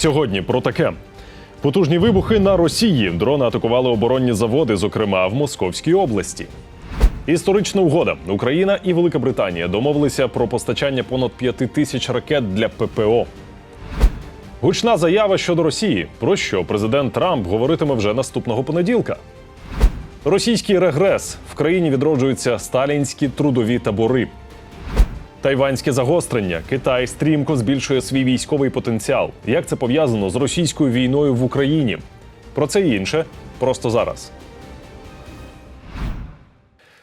Сьогодні про таке. Потужні вибухи на Росії. Дрони атакували оборонні заводи, зокрема в Московській області. Історична угода. Україна і Велика Британія домовилися про постачання понад п'яти тисяч ракет для ППО. Гучна заява щодо Росії, про що президент Трамп говоритиме вже наступного понеділка. Російський регрес в країні відроджуються сталінські трудові табори. Тайванське загострення. Китай стрімко збільшує свій військовий потенціал. Як це пов'язано з російською війною в Україні? Про це і інше просто зараз.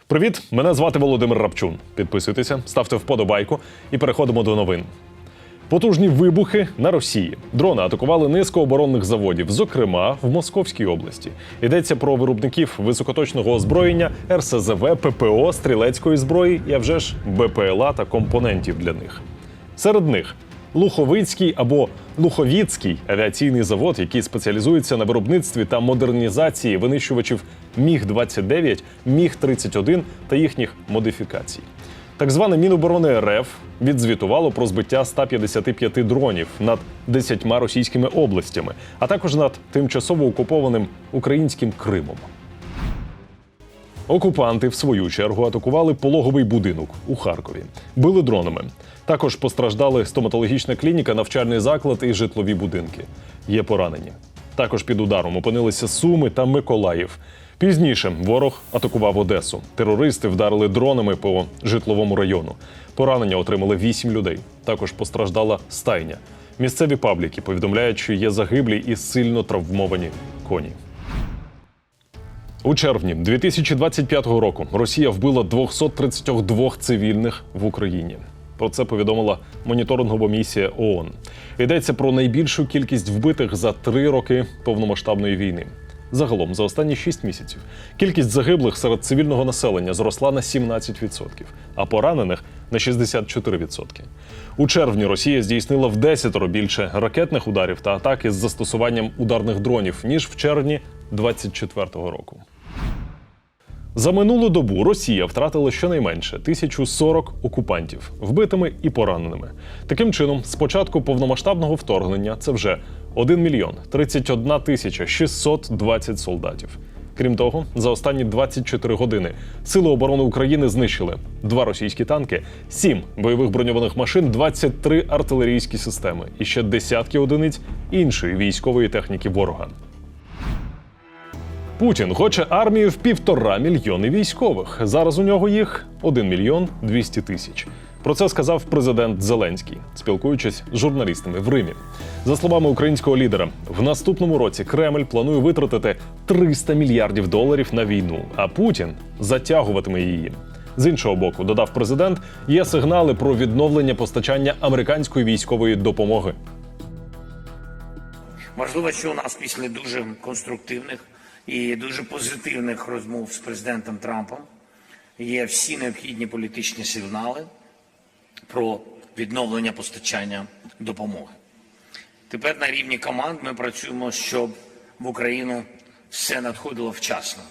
Привіт, мене звати Володимир Рапчун. Підписуйтеся, ставте вподобайку і переходимо до новин. Потужні вибухи на Росії. Дрони атакували низку оборонних заводів, зокрема в Московській області. Йдеться про виробників високоточного озброєння, РСЗВ, ППО, стрілецької зброї і а вже ж БПЛА та компонентів для них. Серед них Луховицький або Луховіцький авіаційний завод, який спеціалізується на виробництві та модернізації винищувачів Міг 29 Міг 31 та їхніх модифікацій. Так зване Міноборони РФ відзвітувало про збиття 155 дронів над 10 російськими областями, а також над тимчасово окупованим українським Кримом. Окупанти, в свою чергу, атакували пологовий будинок у Харкові, били дронами. Також постраждали стоматологічна клініка, навчальний заклад і житлові будинки. Є поранені. Також під ударом опинилися Суми та Миколаїв. Пізніше ворог атакував Одесу. Терористи вдарили дронами по житловому району. Поранення отримали вісім людей. Також постраждала стайня. Місцеві пабліки повідомляють, що є загиблі і сильно травмовані коні. У червні 2025 року Росія вбила 232 цивільних в Україні. Про це повідомила моніторингова місія ООН. Йдеться про найбільшу кількість вбитих за три роки повномасштабної війни. Загалом за останні 6 місяців кількість загиблих серед цивільного населення зросла на 17%, а поранених на 64%. У червні Росія здійснила в 10 більше ракетних ударів та атак із застосуванням ударних дронів ніж в червні 2024 року. За минулу добу Росія втратила щонайменше 1040 окупантів, вбитими і пораненими. Таким чином, з початку повномасштабного вторгнення це вже 1 мільйон 31 тисяча 620 солдатів. Крім того, за останні 24 години Сили оборони України знищили два російські танки, сім бойових броньованих машин, 23 артилерійські системи і ще десятки одиниць іншої військової техніки ворога. Путін хоче армію в півтора мільйони військових. Зараз у нього їх 1 мільйон 200 тисяч. Про це сказав президент Зеленський, спілкуючись з журналістами в Римі. За словами українського лідера, в наступному році Кремль планує витратити 300 мільярдів доларів на війну, а Путін затягуватиме її. З іншого боку, додав президент, є сигнали про відновлення постачання американської військової допомоги. Можливо, що у нас після дуже конструктивних і дуже позитивних розмов з президентом Трампом є всі необхідні політичні сигнали про відновлення постачання допомоги. Тепер на рівні команд ми працюємо, щоб в Україну все надходило вчасно.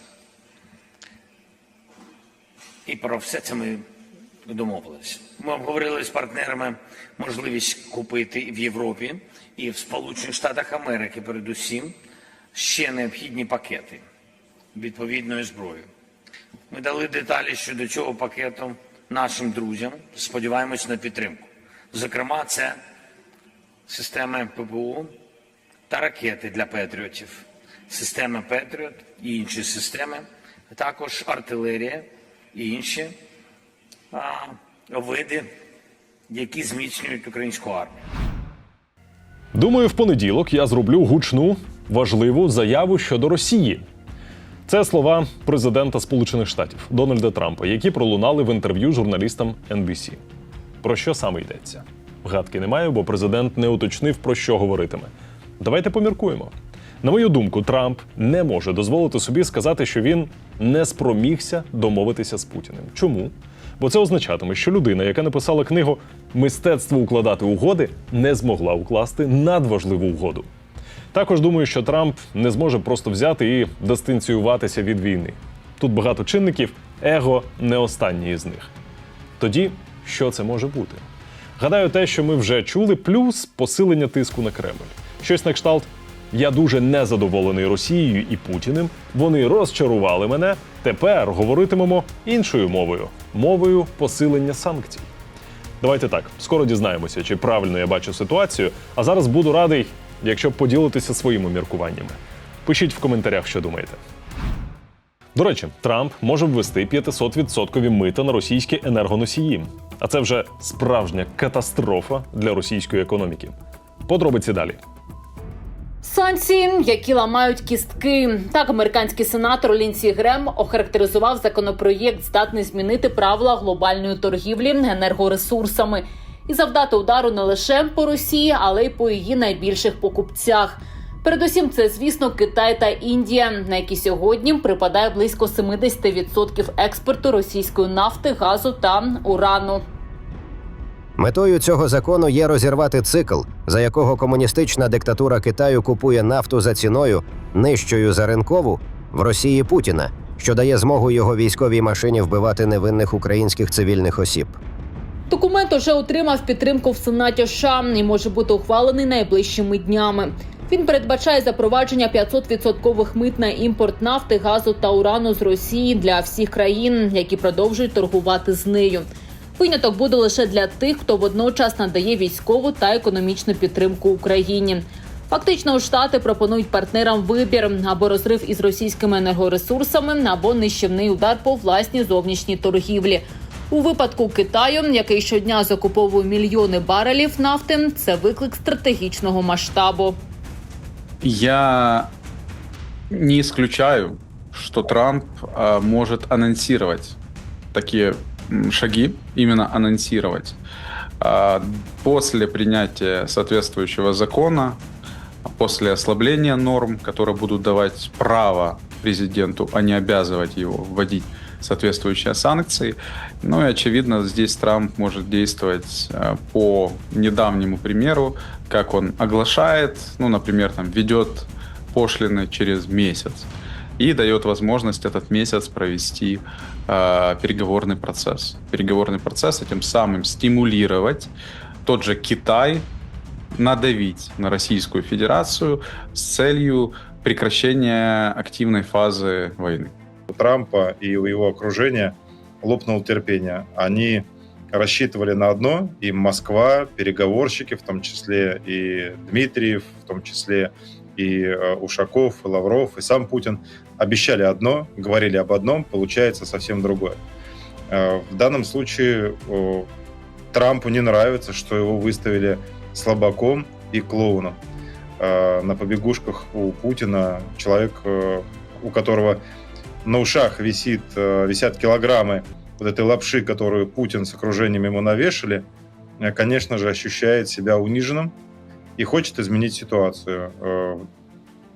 І про все це ми домовилися. Ми обговорили з партнерами можливість купити в Європі і в Сполучених Штатах Америки, передусім, ще необхідні пакети відповідної зброї. Ми дали деталі щодо цього пакету нашим друзям. Сподіваємось на підтримку. Зокрема, це системи ППО та ракети для Петріотів, системи Петріот і інші системи, а також артилерія і інші а, види, які зміцнюють українську армію. Думаю, в понеділок я зроблю гучну важливу заяву щодо Росії. Це слова президента Сполучених Штатів Дональда Трампа, які пролунали в інтерв'ю журналістам NBC. Про що саме йдеться? Гадки немає, бо президент не уточнив про що говоритиме. Давайте поміркуємо. На мою думку, Трамп не може дозволити собі сказати, що він не спромігся домовитися з Путіним. Чому? Бо це означатиме, що людина, яка написала книгу Мистецтво укладати угоди, не змогла укласти надважливу угоду. Також думаю, що Трамп не зможе просто взяти і дистанціюватися від війни. Тут багато чинників, его не останній із них. Тоді що це може бути? Гадаю, те, що ми вже чули, плюс посилення тиску на Кремль. Щось на кшталт. Я дуже незадоволений Росією і Путіним. Вони розчарували мене. Тепер говоритимемо іншою мовою мовою посилення санкцій. Давайте так, скоро дізнаємося, чи правильно я бачу ситуацію. А зараз буду радий, якщо поділитися своїми міркуваннями. Пишіть в коментарях, що думаєте. До речі, Трамп може ввести 500% мита на російські енергоносії. А це вже справжня катастрофа для російської економіки. Подробиці далі. Санкції, які ламають кістки. Так, американський сенатор Лінсі Грем охарактеризував законопроєкт, здатний змінити правила глобальної торгівлі енергоресурсами і завдати удару не лише по Росії, але й по її найбільших покупцях. Передусім, це звісно Китай та Індія, на які сьогодні припадає близько 70% експорту російської нафти, газу та урану. Метою цього закону є розірвати цикл, за якого комуністична диктатура Китаю купує нафту за ціною, нижчою за ринкову в Росії Путіна, що дає змогу його військовій машині вбивати невинних українських цивільних осіб. Документ уже отримав підтримку в Сенаті США і може бути ухвалений найближчими днями. Він передбачає запровадження 500% мит на імпорт нафти, газу та урану з Росії для всіх країн, які продовжують торгувати з нею. Виняток буде лише для тих, хто водночас надає військову та економічну підтримку Україні. Фактично, штати пропонують партнерам вибір або розрив із російськими енергоресурсами, або нищівний удар по власній зовнішній торгівлі. У випадку Китаю, який щодня закуповує мільйони барелів нафти, це виклик стратегічного масштабу. Я не исключаю, что Трамп а, может анонсировать такие шаги, именно анонсировать. А, После принятия соответствующего закона, после ослабления норм, которые будут давать право президенту, а не обязывать его вводить соответствующие санкции. Ну и, очевидно, здесь Трамп может действовать э, по недавнему примеру, как он оглашает, ну, например, там, ведет пошлины через месяц и дает возможность этот месяц провести э, переговорный процесс. Переговорный процесс, и тем самым стимулировать тот же Китай надавить на Российскую Федерацию с целью прекращения активной фазы войны. У Трампа и у его окружения лопнуло терпение. Они рассчитывали на одно, и Москва, переговорщики, в том числе и Дмитриев, в том числе и э, Ушаков, и Лавров, и сам Путин, обещали одно, говорили об одном, получается совсем другое. Э, В данном случае э, Трампу не нравится, что его выставили слабаком и клоуном. На побегушках у Путина человек, у которого на ушах висит, э, висят килограммы вот этой лапши, которую Путин с окружением ему навешали, э, конечно же, ощущает себя униженным и хочет изменить ситуацию. Э,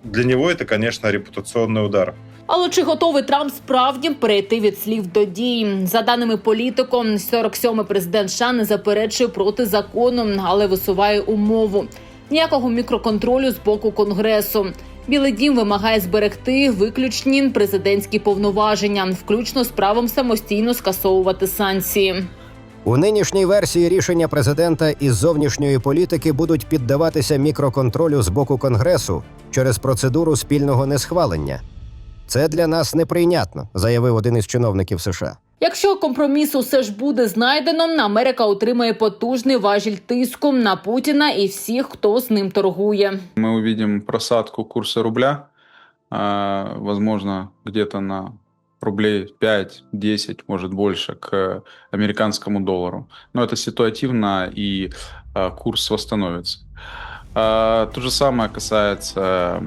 Для него это, конечно, репутационный удар. Але чи готовий Трамп справді перейти від слів до дій? За даними політиком, 47-й президент США не заперечує проти закону, але висуває умову ніякого мікроконтролю з боку конгресу. Білий дім вимагає зберегти виключні президентські повноваження, включно з правом самостійно скасовувати санкції. У нинішній версії рішення президента із зовнішньої політики будуть піддаватися мікроконтролю з боку Конгресу через процедуру спільного несхвалення. Це для нас неприйнятно, заявив один із чиновників США. Якщо компроміс усе ж буде знайдено, Америка отримає потужний важіль тиску на Путіна і всіх, хто з ним торгує. Мы увидим просадку курса рубля, возможно, где-то на рублей 5-10, может больше, к американскому доллару. Но это ситуативно, и курс восстановится. А, То же самое касается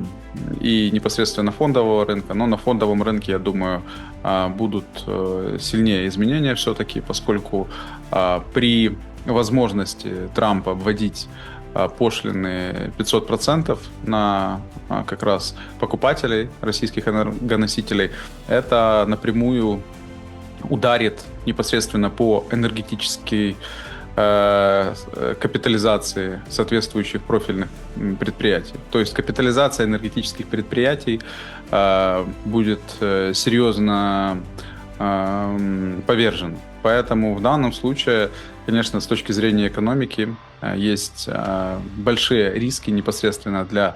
и непосредственно фондового рынка, но на фондовом рынке, я думаю, а, будут э, сильнее изменения все-таки, поскольку а, при возможности Трампа вводить пошлины 500% на как раз покупателей российских энергоносителей, это напрямую ударит непосредственно по энергетической капитализации соответствующих профильных предприятий. То есть капитализация энергетических предприятий э, будет э, серьезно э, повержена. Поэтому в данном случае, конечно, с точки зрения экономики, э, есть э, большие риски непосредственно для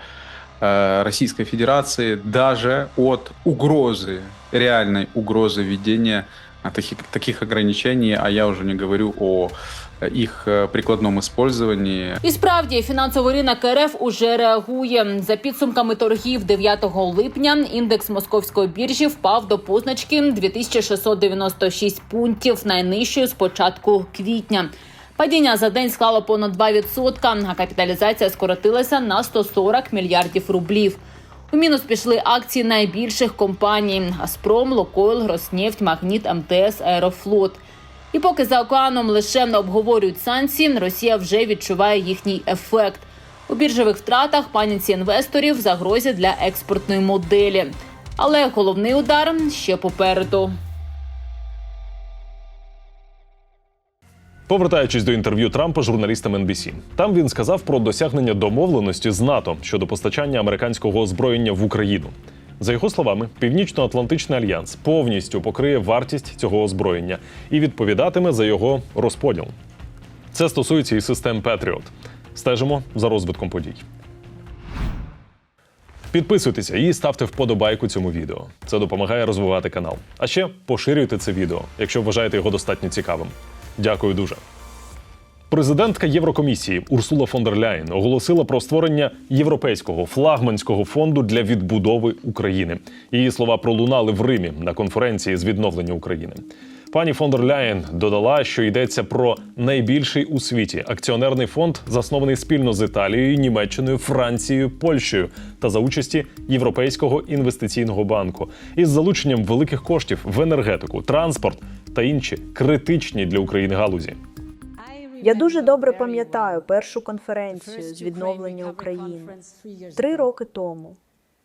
э, Российской Федерации даже от угрозы, реальной угрозы введения таких, таких ограничений, а я уже не говорю о э, их э. І справді фінансовий ринок РФ уже реагує. За підсумками торгів 9 липня індекс московської біржі впав до позначки 2696 пунктів, найнижчою з початку квітня. Падіння за день склало понад 2%, а капіталізація скоротилася на 140 мільярдів рублів. У мінус пішли акції найбільших компаній: Газпром, Лукойл, Роснефть, Магніт, МТС, Аерофлот. І поки за океаном лише не обговорюють санкції, Росія вже відчуває їхній ефект. У біржових втратах паніці інвесторів загрозі для експортної моделі. Але головний удар ще попереду. Повертаючись до інтерв'ю Трампа журналістам NBC. Там він сказав про досягнення домовленості з НАТО щодо постачання американського озброєння в Україну. За його словами, Північно-Атлантичний альянс повністю покриє вартість цього озброєння і відповідатиме за його розподіл. Це стосується і систем Patriot. Стежимо за розвитком подій. Підписуйтеся і ставте вподобайку цьому відео. Це допомагає розвивати канал. А ще поширюйте це відео, якщо вважаєте його достатньо цікавим. Дякую дуже. Президентка Єврокомісії Урсула фон дер Ляєн оголосила про створення європейського флагманського фонду для відбудови України. Її слова пролунали в Римі на конференції з відновлення України. Пані фон дер Ляєн додала, що йдеться про найбільший у світі акціонерний фонд, заснований спільно з Італією, Німеччиною, Францією, Польщею та за участі Європейського інвестиційного банку із залученням великих коштів в енергетику, транспорт та інші критичні для України галузі. Я дуже добре пам'ятаю першу конференцію з відновлення України три роки тому.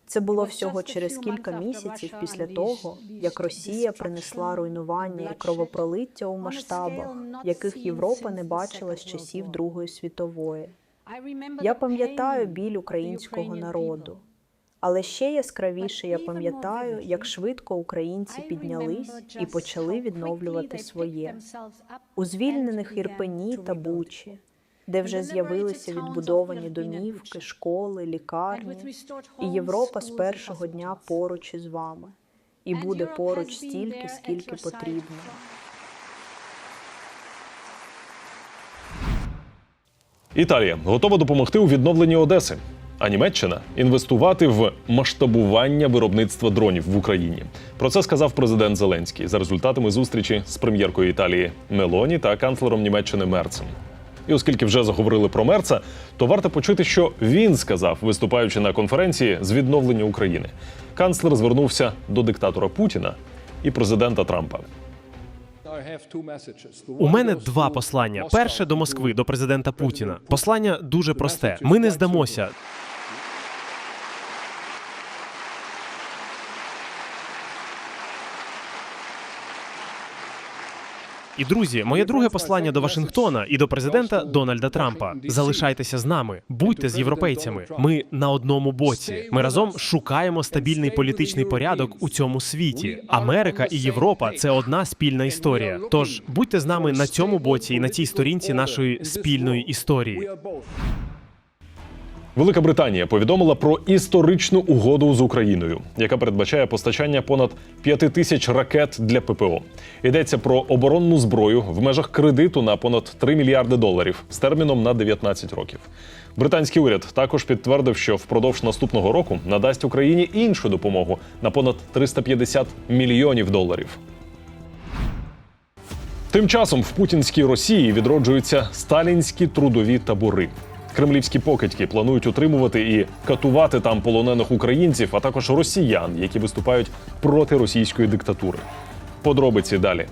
Це було всього через кілька місяців після того, як Росія принесла руйнування і кровопролиття у масштабах, яких Європа не бачила з часів Другої світової. Я пам'ятаю біль українського народу. Але ще яскравіше я пам'ятаю, як швидко українці піднялись і почали відновлювати своє. у звільнених Ірпені та Бучі, де вже з'явилися відбудовані домівки, школи, лікарні, і Європа з першого дня поруч із вами, і буде поруч стільки, скільки потрібно. Італія. Готова допомогти у відновленні Одеси. А Німеччина інвестувати в масштабування виробництва дронів в Україні. Про це сказав президент Зеленський за результатами зустрічі з прем'єркою Італії Мелоні та канцлером Німеччини Мерцем. І оскільки вже заговорили про Мерца, то варто почути, що він сказав, виступаючи на конференції з відновлення України. Канцлер звернувся до диктатора Путіна і президента Трампа. У мене два послання. Перше до Москви, до президента Путіна. Послання дуже просте. Ми не здамося. І друзі, моє друге послання до Вашингтона і до президента Дональда Трампа. Залишайтеся з нами, будьте з європейцями. Ми на одному боці. Ми разом шукаємо стабільний політичний порядок у цьому світі. Америка і Європа це одна спільна історія. Тож будьте з нами на цьому боці і на цій сторінці нашої спільної історії. Велика Британія повідомила про історичну угоду з Україною, яка передбачає постачання понад 5 тисяч ракет для ППО. Йдеться про оборонну зброю в межах кредиту на понад 3 мільярди доларів з терміном на 19 років. Британський уряд також підтвердив, що впродовж наступного року надасть Україні іншу допомогу на понад 350 мільйонів доларів. Тим часом в путінській Росії відроджуються сталінські трудові табори. Кремлівські покидьки планують утримувати і катувати там полонених українців, а також росіян, які виступають проти російської диктатури. Подробиці далі.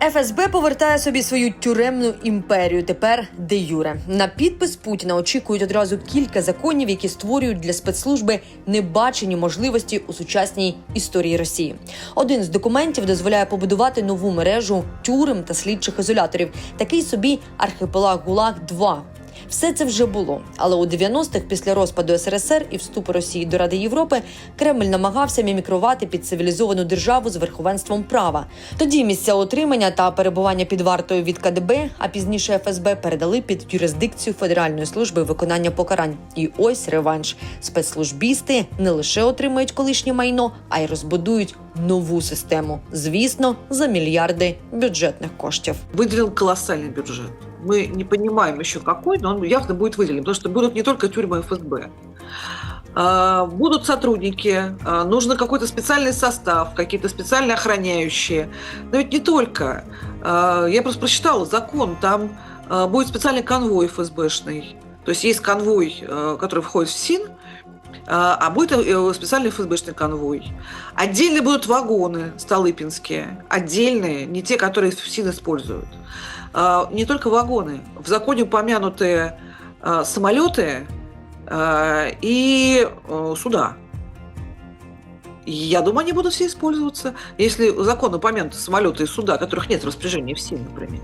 ФСБ повертає собі свою тюремну імперію. Тепер де юре на підпис Путіна очікують одразу кілька законів, які створюють для спецслужби небачені можливості у сучасній історії Росії. Один з документів дозволяє побудувати нову мережу тюрем та слідчих ізоляторів. Такий собі архіпелаг ГУЛАГ 2 Все це вже було. Але у 90-х, після розпаду СРСР і вступу Росії до Ради Європи, Кремль намагався мімікрувати під цивілізовану державу з верховенством права. Тоді місця отримання та перебування під вартою від КДБ, а пізніше ФСБ передали під юрисдикцію Федеральної служби виконання покарань. І ось реванш. Спецслужбісти не лише отримають колишнє майно, а й розбудують нову систему. Звісно, за мільярди бюджетних коштів. выделил колоссальный бюджет. Мы не понимаем еще какой, но он явно будет выделен, потому что будут не только тюрьмы ФСБ. А, Будут сотрудники, а, нужен какой-то специальный состав, какие-то специально охраняющие. Но ведь не только. А, Я просто прочитала закон, там а, будет специальный конвой ФСБшный. То есть есть конвой, а, который входит в СИН, а а будет э, специальный ФСБшный конвой. Отдельно будут вагоны столыпинские, отдельные, не те, которые в СИН используют. А, Не только вагоны. В законе упомянуты а, самолеты и э, суда. Я думаю, они будут все использоваться. Если закон упомянуты самолеты и суда, которых нет в распоряжении в СИН, например,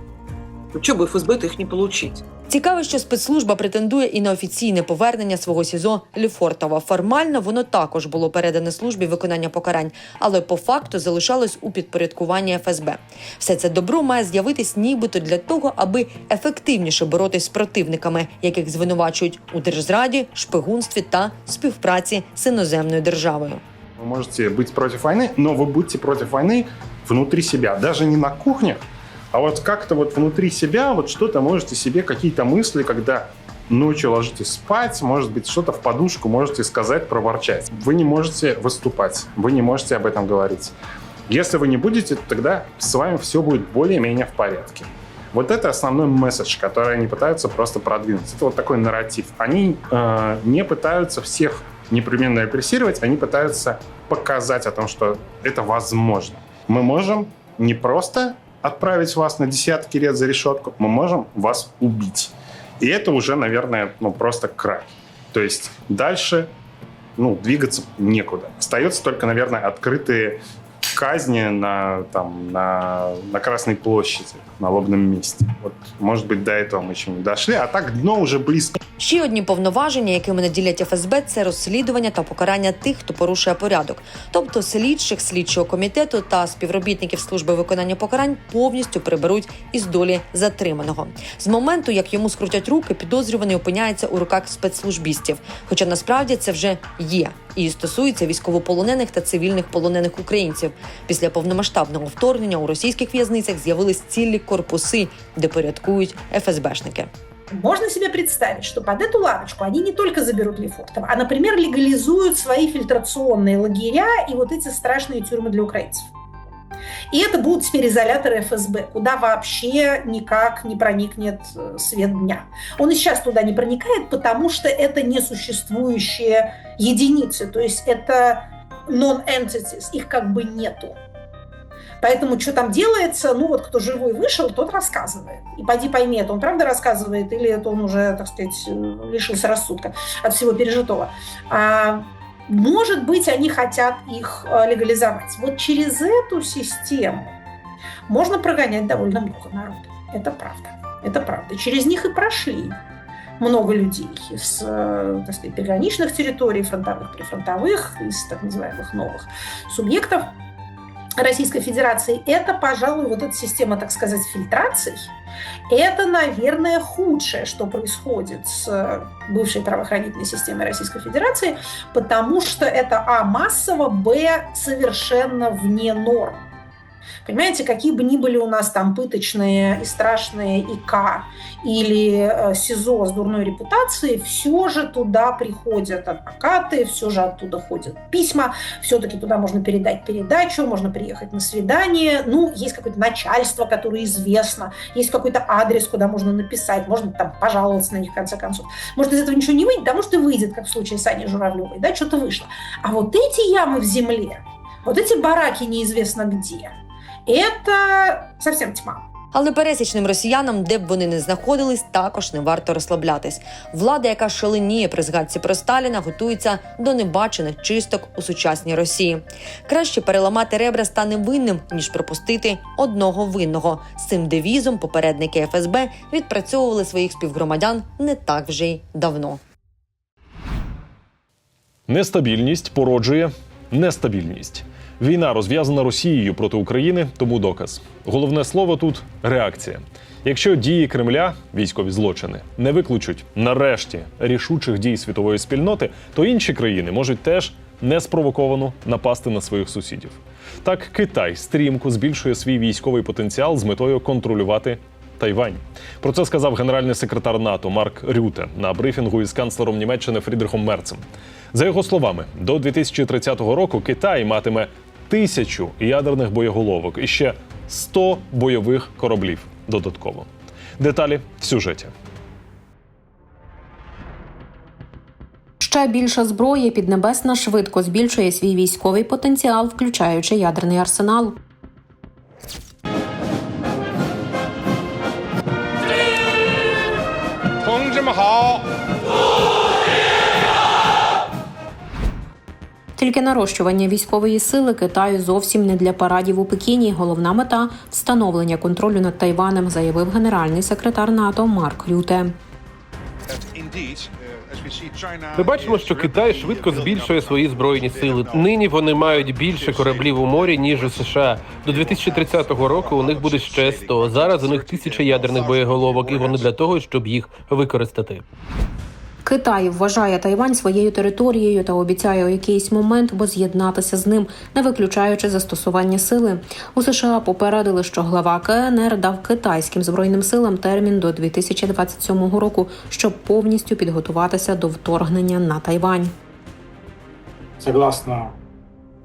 то что бы ФСБ-то их не получить? Цікаво, що спецслужба претендує і на офіційне повернення свого СІЗО Ліфортова. Формально воно також було передане службі виконання покарань, але по факту залишалось у підпорядкуванні ФСБ. Все це добро має з'явитись нібито для того, аби ефективніше боротись з противниками, яких звинувачують у держзраді, шпигунстві та співпраці з іноземною державою. Вы можете быть против войны, но вы будете против войны внутри себя, даже не на кухнях, А вот как-то вот внутри себя вот что-то можете себе, какие-то мысли, когда ночью ложитесь спать, может быть, что-то в подушку можете сказать, проворчать. Вы не можете выступать, вы не можете об этом говорить. Если вы не будете, тогда с вами все будет более-менее в порядке. Вот это основной месседж, который они пытаются просто продвинуть. Это вот такой нарратив. Они э, не пытаются всех непременно репрессировать, они пытаются показать о том, что это возможно. Мы можем не просто отправить вас на десятки лет за решетку, мы можем вас убить. И это уже, наверное, ну просто край. То есть дальше ну, двигаться некуда. Остается только, наверное, открытые казни на, там, на, на Красной площади, на лобном месте. Вот, может быть, до этого мы еще не дошли, а так дно уже близко. Ще одні повноваження, якими наділять ФСБ, це розслідування та покарання тих, хто порушує порядок, тобто слідчих слідчого комітету та співробітників служби виконання покарань повністю приберуть із долі затриманого. З моменту, як йому скрутять руки, підозрюваний опиняється у руках спецслужбістів. Хоча насправді це вже є і стосується військовополонених та цивільних полонених українців. Після повномасштабного вторгнення у російських в'язницях з'явились цілі корпуси, де порядкують ФСБшники. Можно себе представить, что под эту лавочку они не только заберут Лефортово, а, например, легализуют свои фильтрационные лагеря и вот эти страшные тюрьмы для украинцев. И это будут теперь изоляторы ФСБ, куда вообще никак не проникнет э, свет дня. Он и сейчас туда не проникает, потому что это несуществующие единицы, то есть это non-entities, их как бы нету. Поэтому что там делается, ну вот кто живой вышел, тот рассказывает. И пойди пойми, это он правда рассказывает, или это он уже, так сказать, лишился рассудка от всего пережитого. А, может быть, они хотят их э, легализовать. Вот через эту систему можно прогонять довольно много народа. Это правда. Это правда. Через них и прошли много людей с, э, так сказать, приграничных территорий, фронтовых, прифронтовых, из так называемых новых субъектов Российской Федерации. Это, пожалуй, вот эта система, так сказать, фильтраций, это, наверное, худшее, что происходит с э, бывшей правоохранительной системой Российской Федерации, потому что это, а, массово, б, совершенно вне норм. Понимаете, какие бы ни были у нас там пыточные и страшные ИК или э, СИЗО с дурной репутацией, все же туда приходят адвокаты, все же оттуда ходят письма, все-таки туда можно передать передачу, можно приехать на свидание, ну, есть какое-то начальство, которое известно, есть какой-то адрес, куда можно написать, можно там пожаловаться на них в конце концов. Может, из этого ничего не выйдет, потому что выйдет, как в случае с Аней Журавлевой, да, что-то вышло. А вот эти ямы в земле, вот эти бараки неизвестно где, это совсем тьма. Але пересічним росіянам, де б вони не знаходились, також не варто розслаблятись. Влада, яка шаленіє при згадці про Сталіна, готується до небачених чисток у сучасній Росії. Краще переламати ребра стане винним, ніж пропустити одного винного. З цим девізом попередники ФСБ відпрацьовували своїх співгромадян не так вже й давно. Нестабільність породжує нестабільність. Війна розв'язана Росією проти України, тому доказ. Головне слово тут реакція. Якщо дії Кремля, військові злочини, не виключуть нарешті рішучих дій світової спільноти, то інші країни можуть теж неспровоковано напасти на своїх сусідів. Так, Китай стрімко збільшує свій військовий потенціал з метою контролювати Тайвань. Про це сказав генеральний секретар НАТО Марк Рюте на брифінгу із канцлером Німеччини Фрідрихом Мерцем. За його словами, до 2030 року Китай матиме тисячу ядерних боєголовок і ще 100 бойових кораблів додатково. Деталі в сюжеті. Ще більша зброя піднебесна швидко збільшує свій військовий потенціал, включаючи ядерний арсенал. Тільки нарощування військової сили Китаю зовсім не для парадів у Пекіні. Головна мета встановлення контролю над Тайванем, заявив генеральний секретар НАТО Марк Рюте. Ми бачимо, що Китай швидко збільшує свої збройні сили. Нині вони мають більше кораблів у морі ніж у США. До 2030 року у них буде ще 100. Зараз у них тисяча ядерних боєголовок, і вони для того, щоб їх використати. Китай вважає Тайвань своєю територією та обіцяє у якийсь момент воз'єднатися з ним, не виключаючи застосування сили. У США попередили, що глава КНР дав китайським збройним силам термін до 2027 року, щоб повністю підготуватися до вторгнення на Тайвань. Согласно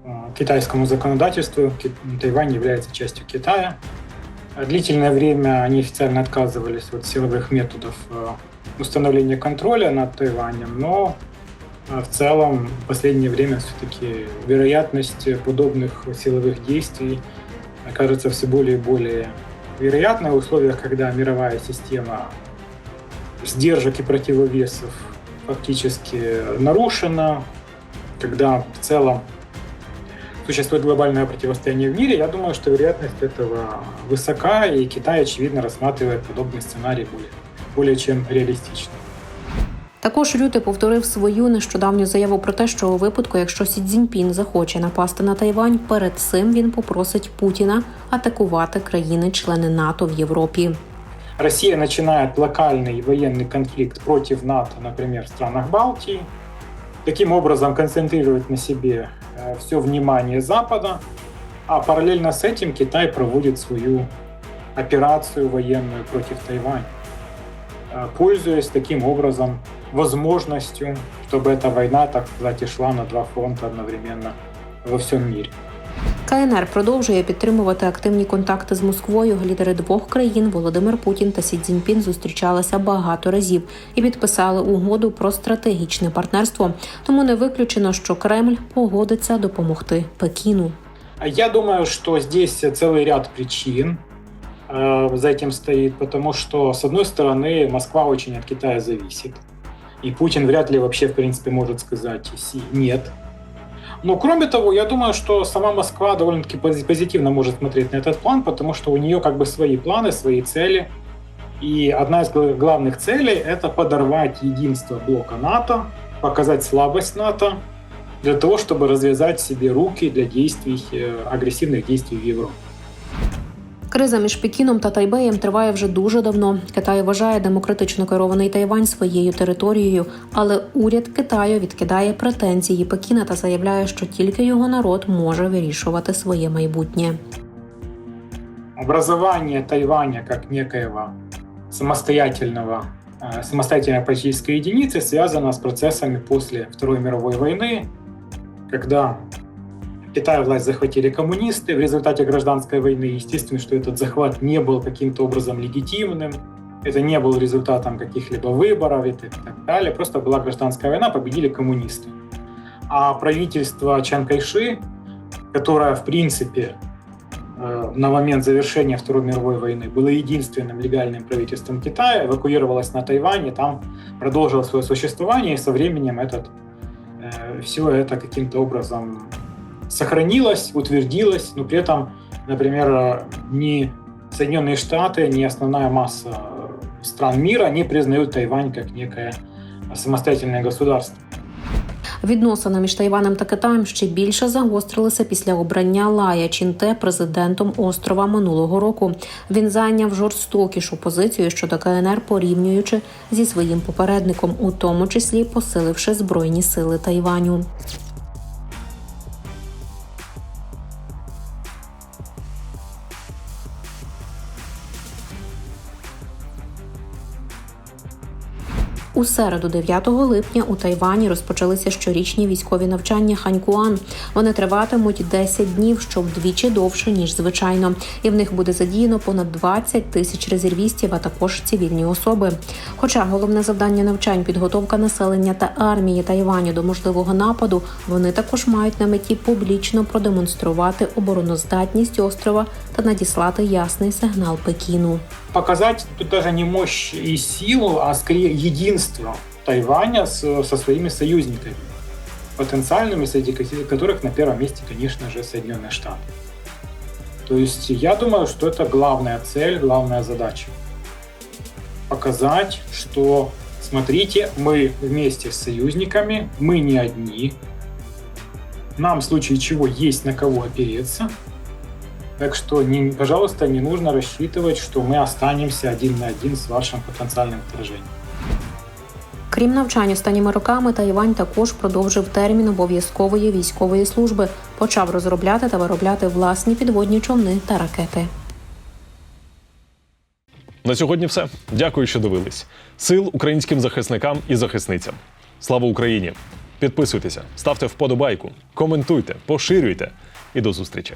э, китайскому законодательству, Ки- Тайвань является частью Китая. А Длительное время они официально отказывались от силовых методов э, установления контроля над Тайванем, но э, в целом в последнее время все-таки вероятность подобных силовых действий кажется все более и более вероятной. В условиях, когда мировая система сдержек и противовесов фактически нарушена, когда в целом существует глобальное противостояние в мире, я думаю, что вероятность этого высока, и Китай, очевидно, рассматривает подобный сценарий более, более чем реалистично. Також Рюте повторив свою нещодавню заяву про те, що у випадку, якщо Сі Цзіньпін захоче напасти на Тайвань, перед цим він попросить Путіна атакувати країни-члени НАТО в Європі. Россия начинает локальный военный конфликт против НАТО, например, в странах Балтии, таким образом концентрирует на себе все внимание Запада, а параллельно с этим Китай проводит свою операцию военную против Тайваня, э, пользуясь таким образом возможностью, чтобы эта война, так сказать, и шла на два фронта одновременно во всем мире. КНР продовжує підтримувати активні контакти з Москвою. Лідери двох країн Володимир Путін та Сі Цзіньпін зустрічалися багато разів і підписали угоду про стратегічне партнерство. Тому не виключено, що Кремль погодиться допомогти Пекіну. Я думаю, что здесь целый ряд причин Э, за этим стоит, потому что, с одной стороны, Москва очень от Китая зависит, и Путин вряд ли вообще, в принципе, может сказать «си- «нет». Но, кроме того, я думаю, что сама Москва довольно-таки пози- позитивно может смотреть на этот план, потому что у нее как бы свои планы, свои цели. И одна из гла- главных целей – это подорвать единство блока НАТО, показать слабость НАТО, для того, чтобы развязать себе руки для действий, э, агрессивных действий в Европе. Криза між Пекіном та Тайбеєм триває вже дуже давно. Китай вважає демократично керований Тайвань своєю територією, але уряд Китаю відкидає претензії Пекіна та заявляє, що тільки його народ може вирішувати своє майбутнє. Образование Тайваня как некоего самостоятельного, э, самостоятельной политической единицы связано с процессами после Второй мировой войны, когда Китай власть захватили коммунисты. В результате гражданской войны, естественно, что этот захват не был каким-то образом легитимным, это не был результатом каких-либо выборов и так далее. Просто была гражданская война, победили коммунисты. А правительство Чан Кайши, которое, в принципе, э, на момент завершения Второй мировой войны было единственным легальным правительством Китая, эвакуировалось на Тайвань и там продолжило свое существование, и со временем этот, э, все это каким-то образом сохранилось, утвердилось, но при этом, например, э, ни Соединенные Штаты, ни основная масса э, стран мира не признают Тайвань как некое самостоятельное государство. Відносини між Тайванем та Китаєм ще більше загострилися після обрання Лая Чінте президентом острова минулого року. Він зайняв жорстокішу позицію щодо КНР, порівнюючи зі своїм попередником, у тому числі посиливши збройні сили Тайваню. У середу, 9 липня, у Тайвані розпочалися щорічні військові навчання Ханькуан. Вони триватимуть 10 днів, що вдвічі довше ніж звичайно. І в них буде задіяно понад 20 тисяч резервістів, а також цивільні особи. Хоча головне завдання навчань підготовка населення та армії Тайваню до можливого нападу, вони також мають на меті публічно продемонструвати обороноздатність острова та надіслати ясний сигнал Пекіну. Показать тут даже не мощь и силу, а скорее единство Тайваня с- со своими союзниками, потенциальными, среди ко- которых на первом месте, конечно же, Соединенные Штаты. То есть я думаю, что это главная цель, главная задача. Показать, что, смотрите, мы вместе с союзниками, мы не одни, нам в случае чего есть на кого опереться, так что, не, пожалуйста, не нужно рассчитывать, что мы останемся один на один с вашим потенциальным вторжением. Крім навчань останніми роками, Тайвань також продовжив термін обов'язкової військової служби, почав розробляти та виробляти власні підводні човни та ракети. На сьогодні все. Дякую, що дивились. Сил українським захисникам і захисницям. Слава Україні! Підписуйтеся, ставте вподобайку, коментуйте, поширюйте і до зустрічі.